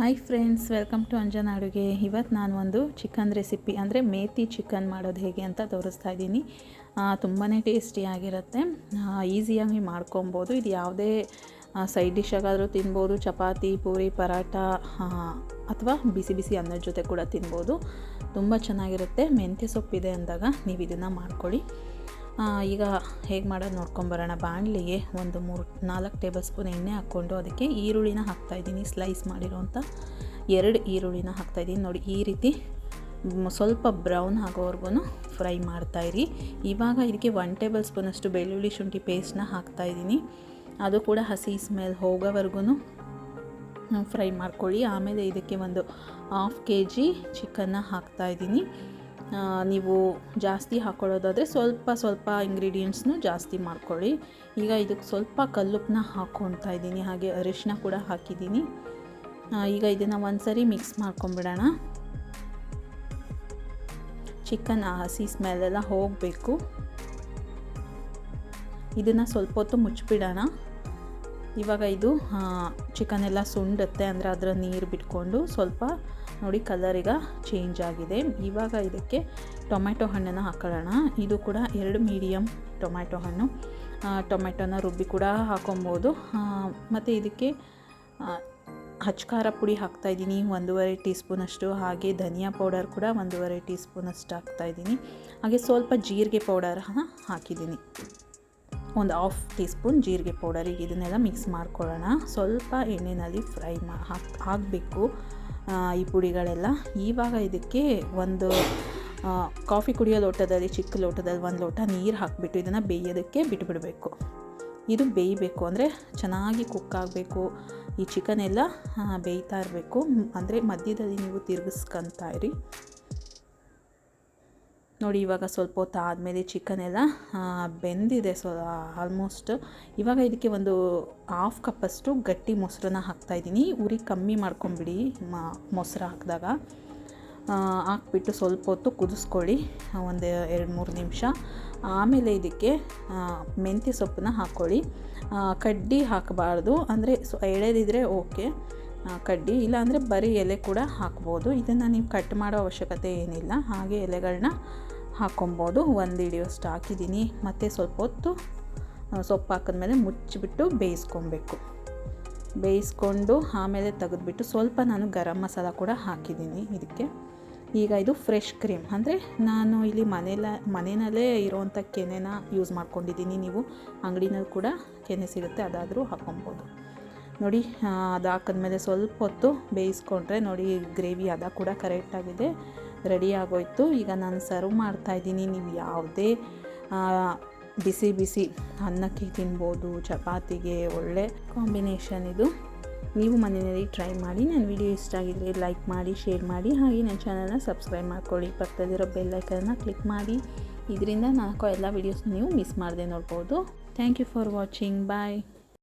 Hi friends welcome to Anjana ಅಡುಗೆ ಇವತ್ತು ನಾನು ಒಂದು ಚಿಕನ್ ರೆಸಿಪಿ ಅಂದರೆ ಮೇತಿ ಚಿಕನ್ ಮಾಡೋದು ಹೇಗೆ ಅಂತ ತೋರಿಸ್ತಾ ಇದ್ದೀನಿ ತುಂಬಾ ಟೇಸ್ಟಿಯಾಗಿರುತ್ತೆ ಈಸಿಯಾಗಿ ಮಾಡ್ಕೊಬೋದು ಇದು ಯಾವುದೇ ಸೈಡ್ ಡಿಶಾಗಾದರೂ ತಿನ್ಬೋದು ಚಪಾತಿ ಪೂರಿ ಪರಾಟ ಅಥವಾ ಬಿಸಿ ಬಿಸಿ ಅನ್ನದ ಜೊತೆ ಕೂಡ ತಿನ್ಬೋದು ತುಂಬ ಚೆನ್ನಾಗಿರುತ್ತೆ ಮೆಂತ್ಯ ಸೊಪ್ಪಿದೆ ಅಂದಾಗ ನೀವು ಇದನ್ನು ಮಾಡ್ಕೊಳ್ಳಿ ಈಗ ಹೇಗೆ ಮಾಡೋದು ನೋಡ್ಕೊಂಬರೋಣ ಬಾಣಲಿಗೆ ಒಂದು ಮೂರು, ನಾಲ್ಕು ಟೇಬಲ್ ಸ್ಪೂನ್ ಎಣ್ಣೆ ಹಾಕ್ಕೊಂಡು ಅದಕ್ಕೆ ಈರುಳ್ಳಿನ ಹಾಕ್ತಾಯಿದ್ದೀನಿ ಸ್ಲೈಸ್ ಮಾಡಿರೋಂಥ ಎರಡು ಈರುಳ್ಳಿನ ಹಾಕ್ತಾಯಿದ್ದೀನಿ ನೋಡಿ, ಈ ರೀತಿ ಸ್ವಲ್ಪ ಬ್ರೌನ್ ಆಗೋವರೆಗೂ ಫ್ರೈ ಮಾಡ್ತಾಯಿರಿ ಇವಾಗ ಇದಕ್ಕೆ ಒನ್ ಟೇಬಲ್ ಸ್ಪೂನಷ್ಟು ಬೆಳ್ಳುಳ್ಳಿ ಶುಂಠಿ ಪೇಸ್ಟ್ನ ಹಾಕ್ತಾಯಿದ್ದೀನಿ ಅದು ಕೂಡ ಹಸಿ ಸ್ಮೆಲ್ ಹೋಗೋವರೆಗೂ ಫ್ರೈ ಮಾಡ್ಕೊಳ್ಳಿ. ಆಮೇಲೆ ಇದಕ್ಕೆ ಒಂದು ಹಾಫ್ ಕೆ ಜಿ ಚಿಕನ್ನ ಹಾಕ್ತಾಯಿದ್ದೀನಿ ನೀವು ಜಾಸ್ತಿ ಹಾಕ್ಕೊಳ್ಳೋದಾದರೆ ಸ್ವಲ್ಪ ಸ್ವಲ್ಪ ಇಂಗ್ರೀಡಿಯೆಂಟ್ಸ್ನು ಜಾಸ್ತಿ ಮಾಡ್ಕೊಳ್ಳಿ. ಈಗ ಇದಕ್ಕೆ ಸ್ವಲ್ಪ ಕಲ್ಲುಪ್ಪನ್ನ ಹಾಕ್ಕೊಳ್ತಾ ಇದ್ದೀನಿ, ಹಾಗೆ ಅರಿಶಿನ ಕೂಡ ಹಾಕಿದ್ದೀನಿ. ಈಗ ಇದನ್ನು ಒಂದು ಸರಿ ಮಿಕ್ಸ್ ಮಾಡ್ಕೊಂಬಿಡೋಣ ಚಿಕನ್ ಹಸಿ ಸ್ಮೆಲೆಲ್ಲ ಹೋಗಬೇಕು. ಇದನ್ನು ಸ್ವಲ್ಪ ಹೊತ್ತು ಮುಚ್ಚಿಬಿಡೋಣ. ಇವಾಗ ಇದು ಚಿಕನ್ ಎಲ್ಲ ಸುಂಡುತ್ತೆ, ಅಂದರೆ ಅದರ ನೀರು ಬಿಟ್ಕೊಂಡು ಸ್ವಲ್ಪ ನೋಡಿ ಕಲರ್ ಈಗ ಚೇಂಜ್ ಆಗಿದೆ. ಇವಾಗ ಇದಕ್ಕೆ ಟೊಮೆಟೊ ಹಣ್ಣನ್ನು ಹಾಕೊಳ್ಳೋಣ. ಇದು ಕೂಡ ಎರಡು ಮೀಡಿಯಮ್ ಟೊಮ್ಯಾಟೊ ಹಣ್ಣು. ಟೊಮೆಟೊನ ರುಬ್ಬಿ ಕೂಡ ಹಾಕೊಬೋದು. ಮತ್ತು ಇದಕ್ಕೆ ಹಚ್ಕಾರ ಪುಡಿ ಹಾಕ್ತಾಯಿದ್ದೀನಿ ಒಂದೂವರೆ ಟೀ ಸ್ಪೂನಷ್ಟು ಹಾಗೆ ಧನಿಯಾ ಪೌಡರ್ ಕೂಡ ಒಂದೂವರೆ ಟೀ ಸ್ಪೂನಷ್ಟು ಹಾಕ್ತಾಯಿದ್ದೀನಿ ಹಾಗೆ ಸ್ವಲ್ಪ ಜೀರಿಗೆ ಪೌಡರ್ ಹಾಕಿದ್ದೀನಿ. ಒಂದು ಹಾಫ್ ಟೀ ಸ್ಪೂನ್ ಜೀರಿಗೆ ಪೌಡರಿಗೆ ಇದನ್ನೆಲ್ಲ ಮಿಕ್ಸ್ ಮಾಡ್ಕೊಳ್ಳೋಣ. ಸ್ವಲ್ಪ ಎಣ್ಣೆಯಲ್ಲಿ ಫ್ರೈ ಮಾ, ಹಾಕಿ, ಹಾಕಬೇಕು. ಈ ಪುಡಿಗಳೆಲ್ಲ. ಇವಾಗ ಇದಕ್ಕೆ ಒಂದು ಕಾಫಿ ಕುಡಿಯೋ ಲೋಟದಲ್ಲಿ, ಚಿಕ್ಕ ಲೋಟದಲ್ಲಿ ಒಂದು ಲೋಟ ನೀರು ಹಾಕಿಬಿಟ್ಟು ಇದನ್ನು ಬೇಯೋದಕ್ಕೆ ಬಿಟ್ಬಿಡಬೇಕು. ಇದು ಬೇಯಬೇಕು ಅಂದರೆ ಚೆನ್ನಾಗಿ ಕುಕ್ ಆಗಬೇಕು. ಈ ಚಿಕನ್ ಎಲ್ಲ ಬೇಯ್ತಾ ಇರಬೇಕು. ಅಂದರೆ ಮಧ್ಯದಲ್ಲಿ ನೀವು ತಿರುಗಿಸ್ಕೊತಾ ಇರಿ. ನೋಡಿ, ಇವಾಗ ಸ್ವಲ್ಪ ಹೊತ್ತು ಆದಮೇಲೆ ಚಿಕನ್ ಎಲ್ಲ ಬೆಂದಿದೆ ಸೊ ಆಲ್ಮೋಸ್ಟ್ ಇವಾಗ ಇದಕ್ಕೆ ಒಂದು ಹಾಫ್ ಕಪ್ಪಷ್ಟು ಗಟ್ಟಿ ಮೊಸರನ್ನ ಹಾಕ್ತಾಯಿದ್ದೀನಿ ಉರಿ ಕಮ್ಮಿ ಮಾಡ್ಕೊಂಬಿಡಿ ಮೊಸರು ಹಾಕಿದಾಗ. ಹಾಕ್ಬಿಟ್ಟು ಸ್ವಲ್ಪ ಹೊತ್ತು ಕುದಿಸ್ಕೊಳ್ಳಿ, ಒಂದು ಎರಡು ಮೂರು ನಿಮಿಷ. ಆಮೇಲೆ ಇದಕ್ಕೆ ಮೆಂತ್ಯ ಸೊಪ್ಪನ್ನ ಹಾಕ್ಕೊಳ್ಳಿ. ಕಡ್ಡಿ ಹಾಕಬಾರ್ದು, ಅಂದರೆ ಸೊ, ಎಳೆದಿದ್ರೆ ಓಕೆ. ಕಡ್ಡಿ, ಇಲ್ಲಾಂದರೆ ಬರೀ ಎಲೆ ಕೂಡ ಹಾಕ್ಬೋದು. ಇದನ್ನು ನೀವು ಕಟ್ ಮಾಡೋ ಅವಶ್ಯಕತೆ ಏನಿಲ್ಲ. ಹಾಗೆ ಎಲೆಗಳನ್ನ ಹಾಕ್ಕೊಬೋದು ಒಂದು ಹಿಡಿಯೋಷ್ಟು ಹಾಕಿದ್ದೀನಿ. ಮತ್ತು ಸ್ವಲ್ಪ ಹೊತ್ತು ಸೊಪ್ಪು ಹಾಕಿದ್ಮೇಲೆ ಮುಚ್ಚಿಬಿಟ್ಟು ಬೇಯಿಸ್ಕೊಬೇಕು. ಬೇಯಿಸ್ಕೊಂಡು ಆಮೇಲೆ ತೆಗೆದ್ಬಿಟ್ಟು ಸ್ವಲ್ಪ ನಾನು ಗರಂ ಮಸಾಲ ಕೂಡ ಹಾಕಿದ್ದೀನಿ ಇದಕ್ಕೆ. ಈಗ ಇದು ಫ್ರೆಶ್ ಕ್ರೀಮ್ ಅಂದರೆ ನಾನು ಇಲ್ಲಿ ಮನೆಯಲ್ಲ ಮನೆಯಲ್ಲೇ ಇರೋವಂಥ ಕೆನೆನ ಯೂಸ್ ಮಾಡ್ಕೊಂಡಿದ್ದೀನಿ ನೀವು. ಅಂಗಡಿನಲ್ಲಿ ಕೂಡ ಕೆನೆ ಸಿಗುತ್ತೆ, ಅದಾದರೂ ಹಾಕೊಬೋದು. ನೋಡಿ ಅದು ಹಾಕಿದ್ಮೇಲೆ ಸ್ವಲ್ಪ ಹೊತ್ತು ಬೇಯಿಸ್ಕೊಂಡ್ರೆ ನೋಡಿ, ಗ್ರೇವಿ ಅದ ಕೂಡ ಕರೆಕ್ಟಾಗಿದೆ ರೆಡಿ ಆಗೋಯ್ತು. ಈಗ ನಾನು ಸರ್ವ್ ಮಾಡ್ತಾಯಿದ್ದೀನಿ ನೀವು ಯಾವುದೇ ಬಿಸಿ ಬಿಸಿ ಅನ್ನಕ್ಕೆ ತಿನ್ಬೋದು, ಚಪಾತಿಗೆ, ಒಳ್ಳೆ ಕಾಂಬಿನೇಷನ್ ಇದು. ನೀವು ಮನೆಯಲ್ಲಿ ಟ್ರೈ ಮಾಡಿ. ನನ್ನ ವಿಡಿಯೋ ಇಷ್ಟ ಆಗಿದ್ರೆ ಲೈಕ್ ಮಾಡಿ, ಶೇರ್ ಮಾಡಿ. ಹಾಗೆ ನನ್ನ ಚಾನಲ್ನ ಸಬ್ಸ್ಕ್ರೈಬ್ ಮಾಡ್ಕೊಳ್ಳಿ. ಪಕ್ಕದಲ್ಲಿರೋ ಬೆಲ್ಲೈಕನ್ನ ಕ್ಲಿಕ್ ಮಾಡಿ. ಇದರಿಂದ ನಾಲ್ಕು ಎಲ್ಲ ವೀಡಿಯೋಸ್ ನೀವು ಮಿಸ್ ಮಾಡದೆ ನೋಡ್ಬೋದು. Thank you for watching bye